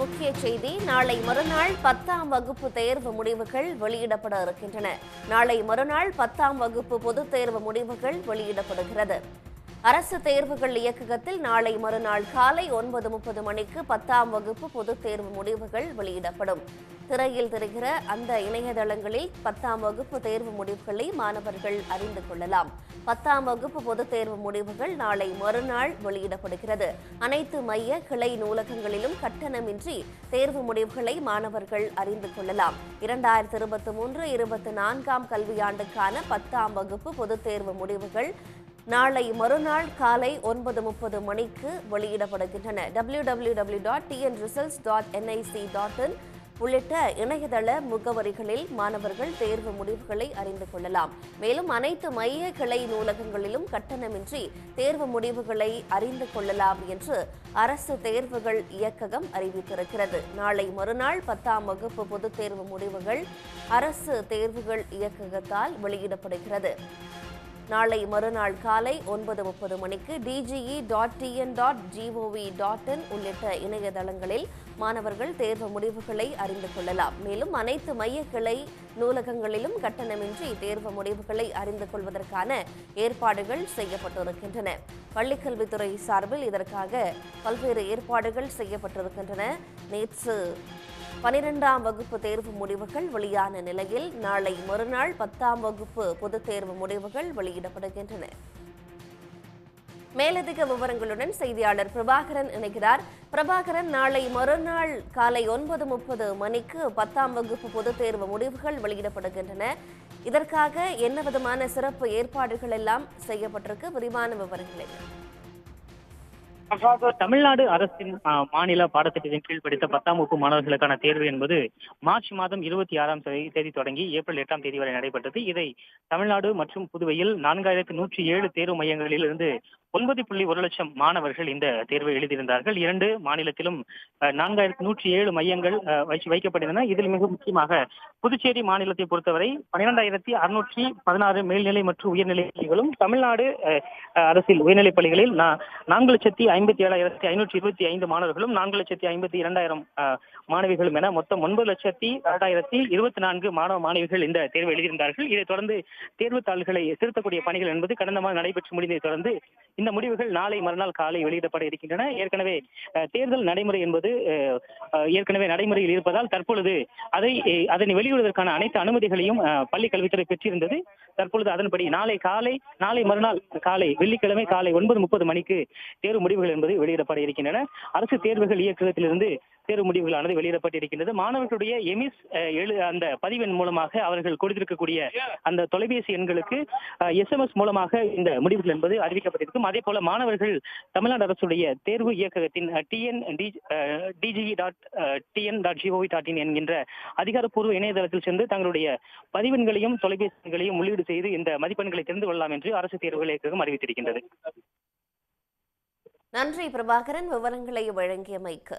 முக்கிய செய்தி நாளை மறுநாள் பத்தாம் வகுப்பு தேர்வு முடிவுகள் வெளியிடப்பட இருக்கின்றன. நாளை மறுநாள் பத்தாம் வகுப்பு பொதுத் தேர்வு முடிவுகள் வெளியிடப்படுகிறது. அரசு தேர்வுகள் இயக்ககத்தில் நாளை மறுநாள் காலை ஒன்பது முப்பது மணிக்கு பத்தாம் வகுப்பு பொதுத் தேர்வு முடிவுகள் வெளியிடப்படும். திரையில் தெரிகிற அந்த இணையதளங்களில் பத்தாம் வகுப்பு தேர்வு முடிவுகளை மாணவர்கள் அறிந்து கொள்ளலாம். பத்தாம் வகுப்பு பொதுத் தேர்வு முடிவுகள் நாளை மறுநாள் வெளியிடப்படுகிறது. அனைத்து மைய கிளை நூலகங்களிலும் கட்டணமின்றி தேர்வு முடிவுகளை மாணவர்கள் அறிந்து கொள்ளலாம். இரண்டாயிரத்தி இருபத்தி மூன்று இருபத்தி நான்காம் கல்வியாண்டுக்கான பத்தாம் வகுப்பு பொதுத் தேர்வு முடிவுகள் நாளை மறுநாள் காலை ஒன்பது முப்பது மணிக்கு வெளியிடப்படுகின்றன. W W W dot TN results dot NIC dot in உள்ளிட்ட இணையதள முகவரிகளில் மாணவர்கள் தேர்வு முடிவுகளை அறிந்து கொள்ளலாம். மேலும் அனைத்து மைய கிளை நூலகங்களிலும் கட்டணமின்றி தேர்வு முடிவுகளை அறிந்து கொள்ளலாம் என்று அரசு தேர்வுகள் இயக்ககம் அறிவித்திருக்கிறது. நாளை மறுநாள் பத்தாம் வகுப்பு பொதுத் தேர்வு முடிவுகள் அரசு தேர்வுகள் இயக்ககத்தால் வெளியிடப்படுகிறது. நாளை மறுநாள் காலை ஒன்பது முப்பது மணிக்கு DGE dot TN dot GOV dot in உள்ளிட்ட இணையதளங்களில் மாணவர்கள் தேர்வு முடிவுகளை அறிந்து கொள்ளலாம். மேலும் அனைத்து மைய கிளை நூலகங்களிலும் கட்டணமின்றி தேர்வு முடிவுகளை அறிந்து கொள்வதற்கான ஏற்பாடுகள் செய்யப்பட்டிருக்கின்றன. பள்ளிக்கல்வித்துறை சார்பில் இதற்காக பல்வேறு ஏற்பாடுகள் செய்யப்பட்டிருக்கின்றன. நேற்று பனிரெண்டாம் வகுப்பு தேர்வு முடிவுகள் வெளியான நிலையில் நாளை மறுநாள் பத்தாம் வகுப்பு பொதுத் தேர்வு முடிவுகள் வெளியிடப்படுகின்றன மேலதிக விவரங்களுடன் செய்தியாளர் பிரபாகரன் இணைகிறார். பிரபாகரன் நாளை மறுநாள் காலை ஒன்பது முப்பது மணிக்கு பத்தாம் வகுப்பு பொதுத் தேர்வு முடிவுகள் வெளியிடப்படுகின்றன. இதற்காக என்ன விதமான சிறப்பு ஏற்பாடுகள் எல்லாம் செய்யப்பட்டிருக்கு? விரிவான விவரங்கள் என்ன தமிழ்நாடு அரசின் மாநில பாடத்திட்டத்தின் கீழ் படித்த பத்தாம் வகுப்பு மாணவர்களுக்கான தேர்வு என்பது மார்ச் மாதம் இருபத்தி ஆறாம் தேதி தேதி தொடங்கி ஏப்ரல் எட்டாம் தேதி வரை நடைபெற்றது. இதை தமிழ்நாடு மற்றும் புதுவையில் நான்காயிரத்து நூற்றி ஏழு தேர்வு மையங்களில் இருந்து ஒன்பது புள்ளி ஒரு லட்சம் மாணவர்கள் இந்த தேர்வை எழுதியிருந்தார்கள். இரண்டு மாநிலத்திலும் நான்காயிரத்தி நூற்றி ஏழு மையங்கள் வைக்கப்பட்டிருந்தன. இதில் மிக முக்கியமாக புதுச்சேரி மாநிலத்தை பொறுத்தவரை பன்னிரெண்டாயிரத்தி அறுநூற்றி பதினாறு மேல்நிலை மற்றும் உயர்நிலை பள்ளிகளும் தமிழ்நாடு அரசில் உயர்நிலைப் பள்ளிகளில் நான்கு லட்சத்தி ஐம்பத்தி ஏழாயிரத்தி ஐநூற்றி இருபத்தி ஐந்து மாணவர்களும் நான்கு லட்சத்தி ஐம்பத்தி இரண்டாயிரம் மாணவிகளும் என மொத்தம் ஒன்பது லட்சத்தி இரண்டாயிரத்தி இருபத்தி நான்கு மாணவ மாணவிகள் இந்த தேர்வு எழுதியிருந்தார்கள். இதைத் தொடர்ந்து தேர்வு தாள்களை திருத்தக்கூடிய பணிகள் என்பது கடந்த மாதம் நடைபெற்று முடிந்ததை தொடர்ந்து இந்த முடிவுகள் நாளை மறுநாள் காலை வெளியிடப்பட இருக்கின்றன. ஏற்கனவே தேர்தல் நடைமுறை என்பது ஏற்கனவே நடைமுறையில் இருப்பதால் தற்பொழுது அதை அதனை வெளியிடுவதற்கான அனைத்து அனுமதிகளையும் பள்ளி கல்வித்துறை பெற்றிருந்தது. தற்பொழுது அதன்படி நாளை காலை நாளை மறுநாள் காலை வெள்ளிக்கிழமை காலை ஒன்பது முப்பது மணிக்கு தேர்வு முடிவுகள் என்பது வெளியிடப்பட இருக்கின்றன. அரசு தேர்வுகள் இயக்ககத்திலிருந்து தேர்வு முடிவுகளானது வெளியிடப்பட்டிருக்கின்றது. மாணவர்களுடைய எமிஸ் எழு அந்த பதிவெண் மூலமாக அவர்கள் கொடுத்திருக்கக்கூடிய அந்த தொலைபேசி எண்களுக்கு எஸ்எம்எஸ் மூலமாக இந்த முடிவுகள் என்பது அறிவிக்கப்பட்டிருக்கும். அதே போல மாணவர்கள் தமிழ்நாடு அரசுடைய தேர்வு இயக்ககத்தின் TN DGE dot TN dot GOV dot in என்கின்ற அதிகாரப்பூர்வ இணையதளத்தில் சென்று தங்களுடைய பதிவெண்களையும் தொலைபேசிகளையும் உள்ளீடு செய்து இந்த மதிப்பெண்களை தெரிந்து கொள்ளலாம் என்று அரசு தேர்வுகள் இயக்ககம் அறிவித்திருக்கின்றது. நன்றி பிரபாகரன். விவரங்களை வழங்கியமைக்கு